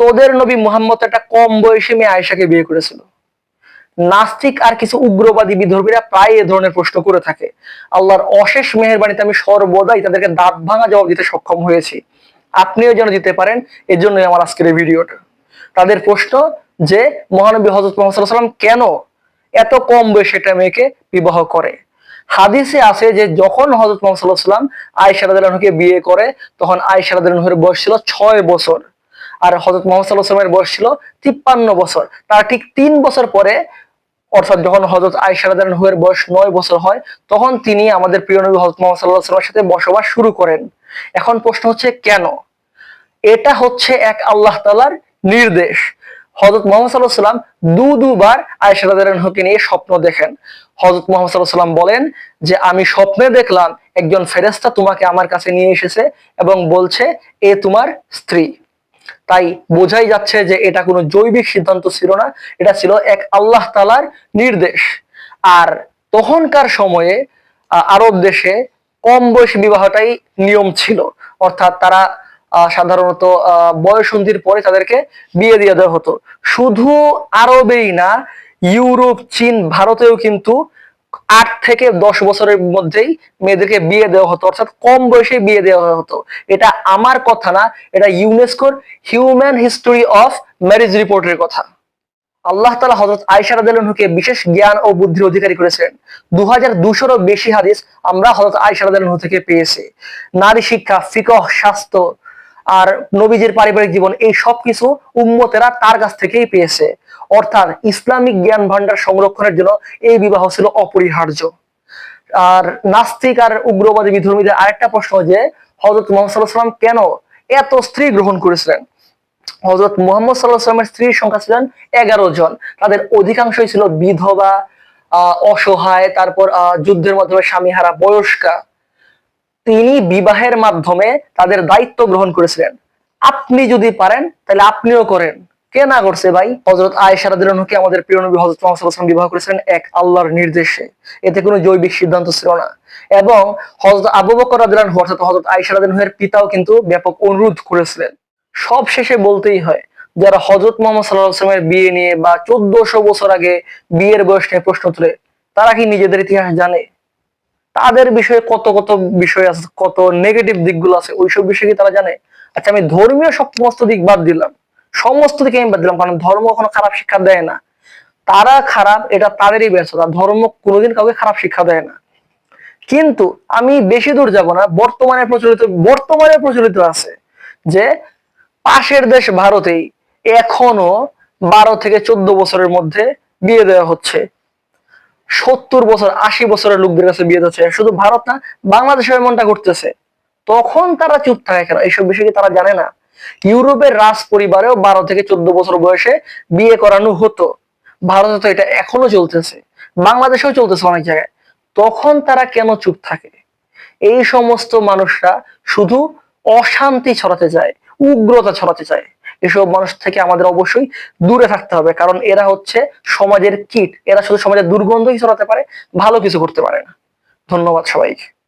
তোদের নবী মুহাম্মদ একটা কম বয়সী মেয়ে আয়েশাকে বিয়ে করেছিল। নাস্তিক আর কিছু উগ্রবাদী বিধর্মীরা প্রায় এ ধরনের প্রশ্ন করে থাকে। আল্লাহর অশেষ মেহেরবাণীতে আমি সর্বদাই তাদেরকে দাঁত ভাঙা জবাব দিতে সক্ষম হয়েছি। আপনিও যেন দিতে পারেন এর জন্যই আমার আজকের এই ভিডিওটা। তাদের প্রশ্ন যে, মহানবী হজরত মোহাম্মদ সাল্লাম কেন এত কম বয়সে একটা মেয়েকে বিবাহ করে? হাদিসে আছে যে, যখন হজরত মোহাম্মদ সাল্লাহ সাল্লাম আয়েশা বিয়ে করে, তখন আয়েশা রাদিয়াল্লাহুর বয়স ছিল ছয় বছর। আর হজরত মোহাম্মদ সাল্লাহ বয়স ছিল তিপ্পান্ন বছর। তার ঠিক তিন বছর পরে, অর্থাৎ যখন হজরত আয়েশা রাদিয়াল্লাহুর বয়স নয় বছর হয়, তখন তিনি আমাদের প্রিয় নবী হজরত মোহাম্মদ সাল্লাহ সাল্লামের সাথে বসবাস শুরু করেন। এখন প্রশ্ন হচ্ছে, কেন? এটা হচ্ছে এক আল্লাহ তালার নির্দেশ। হজরত মোহাম্মদ সাল্লাহ সাল্লাম দু দুবার আয়েশা রাদিয়াল্লাহুকে নিয়ে স্বপ্ন দেখেন। হজরত মোহাম্মদ সাল্লাহ সাল্লাম বলেন যে, আমি স্বপ্নে দেখলাম একজন ফেরেস্তা তোমাকে আমার কাছে নিয়ে এসেছে এবং বলছে, এ তোমার স্ত্রী। তাই বোঝাই যাচ্ছে যে এটা কোনো জৈবিক সিদ্ধান্ত ছিল না, এটা ছিল এক আল্লাহ তালার নির্দেশ। আর তখনকার সময়ে আরব দেশে কম বয়সী বিবাহটাই নিয়ম ছিল। অর্থাৎ তারা সাধারণত বয়সন্ধির পরে তাদেরকে বিয়ে দিয়ে দেওয়া হতো। শুধু আরবেই না, ইউরোপ, চীন, ভারতেও কিন্তু আট থেকে দশ বছরের মধ্যেই মেয়েদেরকে বিয়ে দেওয়া হতো, অর্থাৎ কম বয়সে বিয়ে দেওয়া হতো। এটা আমার কথা না, এটা ইউনেস্কোর হিউম্যান হিস্টোরি অফ ম্যারেজ রিপোর্টের কথা। আল্লাহ তালা হজরত আয়সা রাদিয়াল্লাহুকে বিশেষ জ্ঞান ও বুদ্ধির অধিকারী করেছিলেন দু হাজার দুশোরও বেশি হাদিস আমরা হজরত আয়সা রাদিয়াল্লাহু থেকে পেয়েছি। নারী শিক্ষা, ফিকহ, স্বাস্থ্য আর নবীজির পারিবারিক জীবন, এই সব কিছু উম্মতেরা তার কাছ থেকেই পেয়েছে। অর্থাৎ ইসলামিক জ্ঞান ভান্ডার সংরক্ষণের জন্য এই বিবাহ ছিল অপরিহার্য। আর নাস্তিক আর উগ্রবাদী বিধর্মীদের আরেকটা প্রশ্ন যে হজরত মোহাম্মদ কেন এত স্ত্রী গ্রহণ করেছিলেন? হজরত মোহাম্মদ সাল্লাহ সাল্লামের স্ত্রীর সংখ্যা ছিলেন এগারো জন। তাদের অধিকাংশই ছিল বিধবা অসহায়, তারপর যুদ্ধের মাধ্যমে স্বামীহারা, বয়স্কা। তিনি বিবাহের মাধ্যমে তাদের দায়িত্ব গ্রহণ করেছিলেন। আপনি যদি পারেন, তাহলে আপনিও করেন। কে না করছে ভাই? হজরত আয়েশা রাদিয়াল্লাহুকে আমাদের প্রিয় নবী হজরত মুহাম্মদ বিবাহ করেছিলেন? এক, আল্লাহর নির্দেশে। এতে কোনো জৈবিক সিদ্ধান্ত ছিল না। এবং হজরত আবু বকর রাদিয়াল্লাহু অর্থাৎ হজরত আয়েশা রাদিয়াল্লাহুর পিতাও কিন্তু ব্যাপক অনুরোধ করেছিলেন। সব শেষে বলতেই হয়, যারা হজরত মোহাম্মদ সাল্লাহ সাল্লামের বিয়ে নিয়ে বা চোদ্দশো বছর আগে বিয়ের বয়স নিয়ে প্রশ্ন তুলে, তারা কি নিজেদের ইতিহাস জানে? তাদের বিষয়ে কত কত বিষয় আছে, কত নেগেটিভ দিকগুলো আছে, ওইসব বিষয় কি তারা জানে? আচ্ছা আমি ধর্মীয় সমস্ত দিক বাদ দিলাম। সমস্ত দিকে আমি বাদ দিলাম, কারণ ধর্ম কোনো খারাপ শিক্ষা দেয় না। তারা খারাপ, এটা তাদেরই ব্যর্থতা। ধর্ম কোনোদিন কাউকে খারাপ শিক্ষা দেয় না। কিন্তু আমি বেশি দূর যাব না, বর্তমানে প্রচলিত বর্তমানে প্রচলিত আছে যে পাশের দেশ ভারতেই এখনও বারো থেকে চোদ্দ বছরের মধ্যে বিয়ে দেওয়া হচ্ছে। সত্তর বছর, আশি বছরের লোকদের কাছে বিয়ে দিচ্ছে। শুধু ভারত না বাংলাদেশে এমনটা ঘটতেছে। তখন তারা চুপ থাকে কেন? এইসব বিষয় কি তারা জানে না? ইউরোপের রাজ পরিবারেও বারো থেকে চোদ্দ বছর বয়সে বিয়ে করানো হতো। ভারতে তো এটা এখনও চলতেছে। বাংলাদেশেও চলতেছে অনেক জায়গায়। তখন তারা কেন চুপ থাকে? এই সমস্ত মানুষরা শুধু অশান্তি ছড়াতে চায়, উগ্রতা ছড়াতে চায়। এসব মানুষ থেকে আমাদের অবশ্যই দূরে থাকতে হবে, কারণ এরা হচ্ছে সমাজের কিট। এরা শুধু সমাজের দুর্গন্ধই ছড়াতে পারে, ভালো কিছু করতে পারে না। ধন্যবাদ সবাইকে।